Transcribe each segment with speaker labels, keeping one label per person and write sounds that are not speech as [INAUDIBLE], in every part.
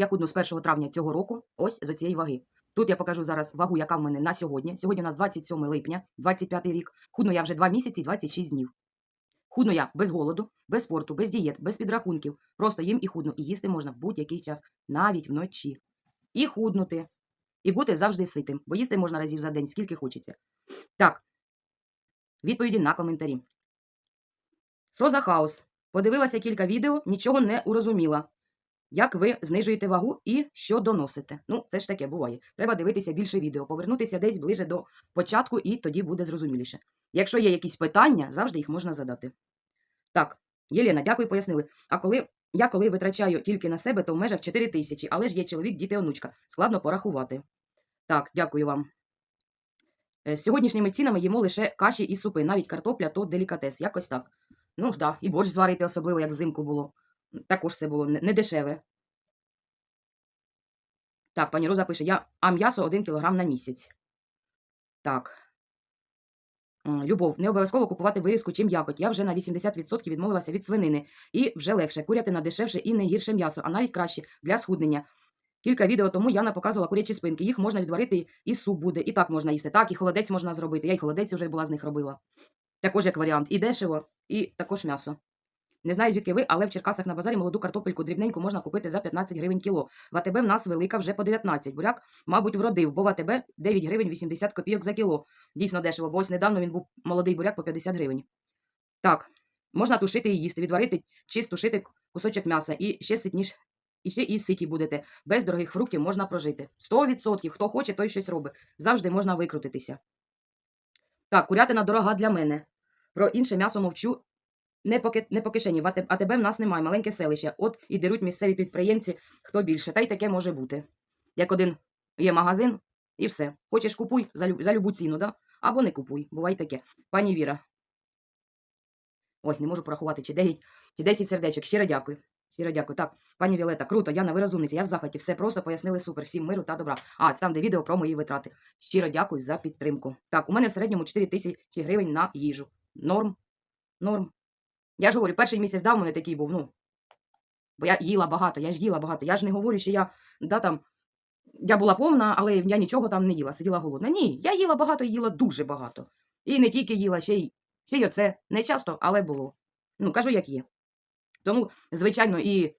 Speaker 1: Я худну з 1 травня цього року, ось з оцієї ваги. Тут я покажу зараз вагу, яка в мене на сьогодні. Сьогодні у нас 27 липня, 25 рік. Худну я вже 2 місяці 26 днів. Худну я без голоду, без спорту, без дієт, без підрахунків. Просто їм і худну. І їсти можна в будь-який час, навіть вночі. І худнути. І бути завжди ситим, бо їсти можна разів за день, скільки хочеться. Так, відповіді на коментарі. Що за хаос? Подивилася кілька відео, нічого не урозуміла. Як ви знижуєте вагу і що доносите? Ну, це ж таке буває. Треба дивитися більше відео, повернутися десь ближе до початку, і тоді буде зрозуміліше. Якщо є якісь питання, завжди їх можна задати. Так, Єлена, дякую, пояснили. А коли я коли витрачаю тільки на себе, то в межах 4 тисячі, але ж є чоловік, діти, онучка. Складно порахувати. Так, дякую вам. Е, З сьогоднішніми цінами їмо лише каші і супи, навіть картопля то делікатес. Якось так. Ну, так, да, і борщ зварити, особливо, як взимку було. Також це було не дешеве. Так, пані Роза пише, я, а м'ясо 1 кілограм на місяць. Так. Любов, не обов'язково купувати вирізку чи м'якоть. Я вже на 80% відмовилася від свинини. І вже легше. Курятина дешевше і не гірше м'ясо, а навіть краще для схуднення. Кілька відео тому Яна показувала курячі спинки. Їх можна відварити, і суп буде, і так можна їсти. Так, і холодець можна зробити. Я й холодець вже була з них робила. Також як варіант. І дешево, і також м'ясо. Не знаю, звідки ви, але в Черкасах на базарі молоду картопельку дрібненьку можна купити за 15 гривень кіло. В АТБ в нас велика вже по 19. Буряк, мабуть, вродив, бо в АТБ 9 гривень 80 копійок за кіло. Дійсно дешево, бо ось недавно він був молодий буряк по 50 гривень. Так, можна тушити і їсти, відварити чи стушити кусочок м'яса і ще ситніш. І ще і ситі будете. Без дорогих фруктів можна прожити. 100%. Хто хоче, той щось робить. Завжди можна викрутитися. Так, курятина дорога для мене. Про інше м'ясо мовчу. Не по, не по кишені. В АТБ в нас немає, маленьке селище. От і деруть місцеві підприємці, хто більше. Та й таке може бути. Як один є магазин, і все. Хочеш купуй за, лю- за любу ціну, да? або не купуй. Буває таке. Пані Віра. Ой, не можу порахувати, чи 9, чи 10 сердечок. Щиро дякую. Щиро дякую. Так, пані Віолета, круто, Яна, ви розумниця, я в захваті. Все просто пояснили супер. Всім миру та добра. А, це там, де відео про мої витрати. Щиро дякую за підтримку. Так, у мене в середньому 4 тисячі гривень на їжу. Норм. Норм. Я ж говорю, перший місяць дав мене такий був, ну. Бо я їла багато, я ж їла багато. Я ж не говорю, що я, да, там, я була повна, але я нічого там не їла, сиділа голодна. Ні, я їла багато їла дуже багато. І не тільки їла, ще й, ще й оце. Не часто, але було. Ну, кажу, як є. Тому, звичайно, і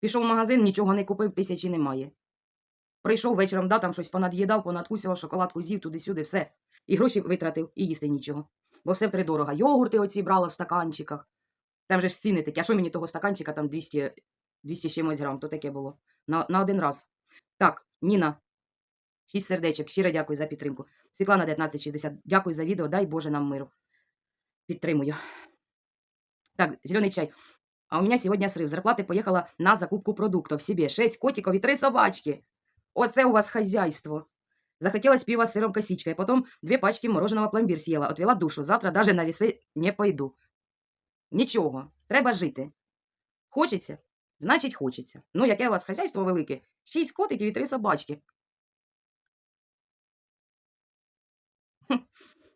Speaker 1: пішов в магазин, нічого не купив, тисячі немає. Прийшов вечором, да, там щось понад'їдав, понадкусував, шоколадку з'їв, туди-сюди, все. І гроші витратив, і їсти нічого. Бо все втридорога. Йогурти оці брала в стаканчиках. Там же ж ціни такі, а що мені того стаканчика там 200, 200 чимось грам, то таке було. На, на один раз. Так, Ніна. Шість сердечок. Щиро дякую за підтримку. Світлана 1960. Дякую за відео. Дай Боже нам миру. Підтримую. Так, зелений чай. А у меня сегодня срыв. Зарплаты поехала на закупку продуктов себе. Шесть котиков и три собачки. Оце у вас хозяйство. Захотелось пива с сыром косичкой. Потом две пачки мороженого пломбир съела. Отвела душу. Завтра даже на веси не пойду. Нічого. Треба жити. Хочеться? Значить, хочеться. Ну, яке у вас хазяйство велике? Шість котиків і три собачки.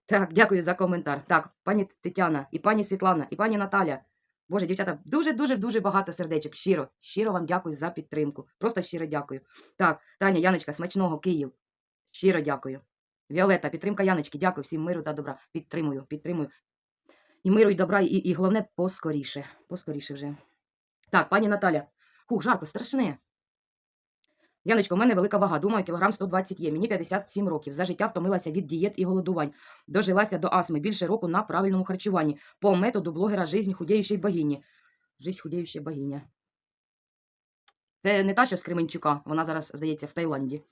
Speaker 1: Так, дякую за коментар. Так, пані Тетяна, і пані Світлана, і пані Наталя. Боже, дівчата, дуже-дуже дуже багато сердечок. Щиро, щиро вам дякую за підтримку. Просто щиро дякую. Так, Таня, Яночка, смачного Київ. Щиро дякую. Віолета, підтримка Яночки, дякую всім миру та добра. Підтримую, підтримую. І миру, і добра, і, і головне, поскоріше. Поскоріше вже. Так, пані Наталя. Хух, жарко, страшне. Яночко, у мене велика вага. Думаю, кілограм 120 є. Мені 57 років. За життя втомилася від дієт і голодувань. Дожилася до астми. Більше року на правильному харчуванні. По методу блогера «Жизнь худеючої богині». Жизнь худеюча богиня. Це не та, що з Кременчука. Вона зараз, здається, в Таїланді.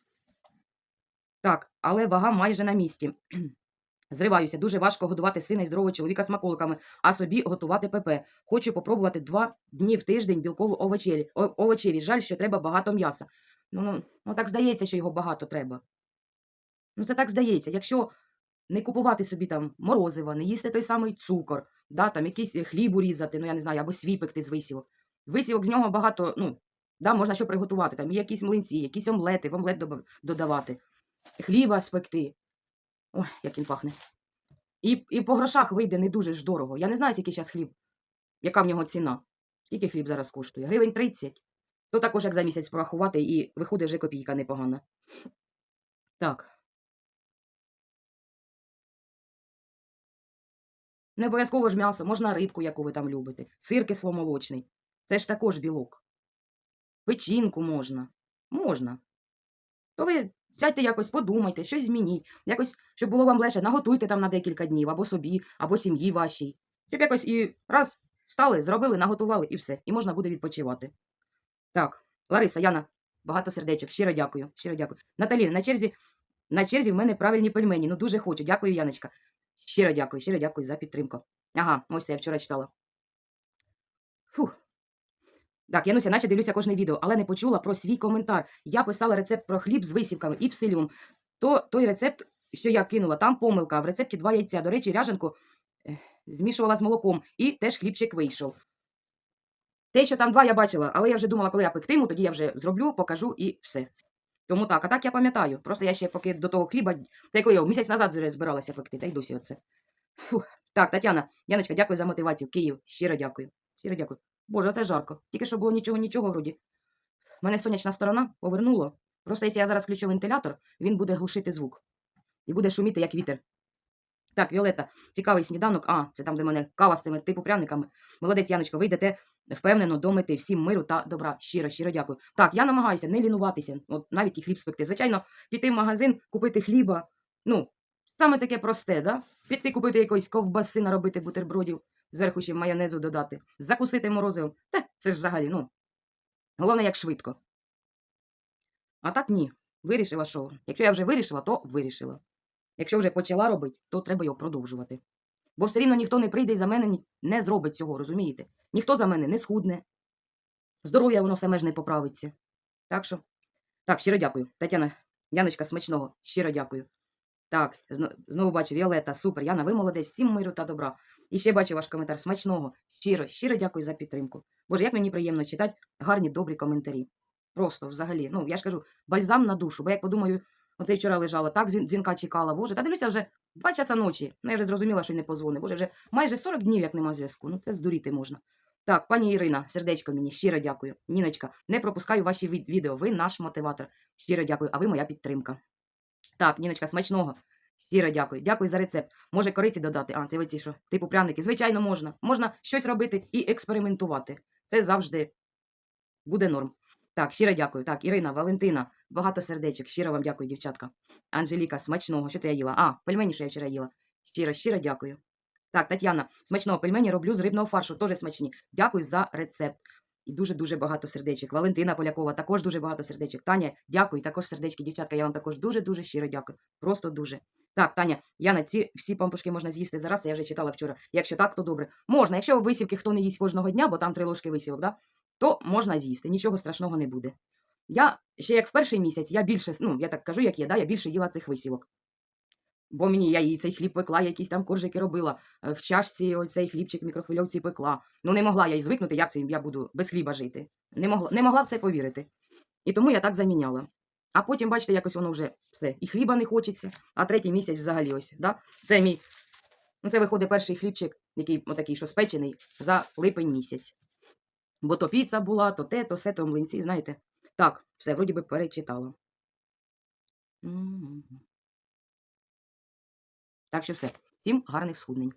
Speaker 1: Так, але вага майже на місці. [CLEARS THROAT] Зриваюся. Дуже важко годувати сина і здорового чоловіка смаколиками, а собі готувати ПП. Хочу попробувати два дні в тиждень білкову овочеві. Овочеві. Жаль, що треба багато м'яса. Ну, ну, ну так здається, що його багато треба. Ну, це так здається. Якщо не купувати собі там морозива, не їсти той самий цукор, да, там якийсь хліб урізати, ну я не знаю, або свій з висівок. Висівок з нього багато, ну, да, можна що приготувати, там якісь млинці, якісь омлети, в омлет додавати, хліба спекти. Ой, як він пахне. І, і по грошах вийде не дуже ж дорого. Я не знаю, скільки зараз хліб, яка в нього ціна. Скільки хліб зараз коштує? Гривень 30. То також як за місяць порахувати, і виходить вже копійка непогана. Так. Не обов'язково ж м'ясо, можна рибку, яку ви там любите, сир кисломолочний. Це ж також білок. Печінку можна. Можна. То ви сядьте якось, подумайте, щось змініть. Якось, щоб було вам легше, наготуйте там на декілька днів, або собі, або сім'ї вашій. Щоб якось і раз стали, зробили, наготували і все. І можна буде відпочивати. Так, Лариса, Яна, багато сердечок. Щиро дякую. Щиро дякую. Наталі, на черзі, на черзі в мене правильні пельмені. Ну дуже хочу. Дякую, Яночка. Щиро дякую, щиро дякую за підтримку. Ага, ось це я вчора читала. Так, Януся, наче дивлюся кожне відео, але не почула про свій коментар. Я писала рецепт про хліб з висівками і псиліум. То той рецепт, що я кинула, там помилка. В рецепті два яйця. До речі, ряженку ех, змішувала з молоком, і теж хлібчик вийшов. Те, що там два, я бачила, але я вже думала, коли я пектиму, тоді я вже зроблю, покажу і все. Тому так, а так я пам'ятаю. Просто я ще поки до того хліба, це коли я місяць назад збиралася пекти, та й досі оце. Фух. Так, Тетяна, Яночка, дякую за мотивацію. Київ, щиро дякую. Щиро дякую. Боже, це жарко. Тільки що було нічого, нічого вроді. Мене сонячна сторона повернуло. Просто якщо я зараз включу вентилятор, він буде глушити звук. І буде шуміти, як вітер. Так, Віолетта, цікавий сніданок. А, це там, де мене кава з цими типу пряниками. Молодець, Яночко, ви йдете впевнено до мети. Всім миру та добра. Щиро, щиро дякую. Так, я намагаюся не лінуватися, от навіть і хліб спекти. Звичайно, піти в магазин, купити хліба. Ну, саме таке просте, да? Піти купити якоїсь ковбаси, наробити бутербродів, зверху ще майонезу додати, закусити морозивом. Та, це ж взагалі, ну. Головне, як швидко. А так ні. Вирішила, що. Якщо я вже вирішила, то вирішила. Якщо вже почала робити, то треба його продовжувати. Бо все рівно ніхто не прийде і за мене не зробить цього, розумієте? Ніхто за мене не схудне. Здоров'я воно саме ж не поправиться. Так що. Так, щиро дякую. Тетяна, Яночка, смачного. Щиро дякую. Так, знову бачу, Віолета, супер. Яна, ви молодець, всім миру та добра. І ще бачу ваш коментар. Смачного. Щиро, щиро дякую за підтримку. Боже, як мені приємно читати гарні, добрі коментарі. Просто взагалі. Ну, я ж кажу, бальзам на душу. Бо як подумаю, оце вчора лежала, так дзвін- дзвінка чекала. Боже, та дивлюся вже два часа ночі. Ну, я вже зрозуміла, що не позвонив. Боже, вже майже 40 днів, як нема зв'язку. Ну, це здуріти можна. Так, пані Ірина, сердечко мені, щиро дякую. Ніночка, не пропускаю ваші від- відео. Ви наш мотиватор. Щиро дякую, а ви моя підтримка. Так, Ніночка, смачного. Щиро дякую. Дякую за рецепт. Може, кориці додати. А, це ви ці що? Типу пряники. Звичайно, можна. Можна щось робити і експериментувати. Це завжди буде норм. Так, щиро дякую. Так, Ірина, Валентина, багато сердечок. Щиро вам дякую, дівчатка. Анжеліка, смачного. Що ти я їла? А, пельмені, що я вчора їла. Щиро, щиро дякую. Так, Тетяна, смачного пельмені роблю з рибного фаршу, теж смачні. Дякую за рецепт. І дуже-дуже багато сердечок. Валентина Полякова, також дуже багато сердечок. Таня, дякую, також сердечки, дівчатка. Я вам також дуже-дуже щиро дякую. Просто дуже. Так, Таня, Яна, ці всі пампушки можна з'їсти зараз, я вже читала вчора. Якщо так, то добре. Можна, якщо висівки хто не їсть кожного дня, бо там три ложки висівок, да? то можна з'їсти, нічого страшного не буде. Я ще як в перший місяць, я більше, ну, я так кажу, як є, да, я більше їла цих висівок. Бо мені я їй цей хліб пекла, якісь там коржики робила, е, в чашці оцей хлібчик в мікрохвильовці пекла. Ну не могла я й звикнути, як це я буду без хліба жити. Не могла, не могла в це повірити. І тому я так заміняла. А потім, бачите, якось воно вже все. І хліба не хочеться, а третій місяць взагалі ось. Да? Це мій. Ну, це виходить перший хлібчик, який отакий, що спечений, за липень місяць. Бо то піца була, то те, то все, то млинці, знаєте. Так, все, вроді би перечитала. Так що все. Всім гарних схуднень.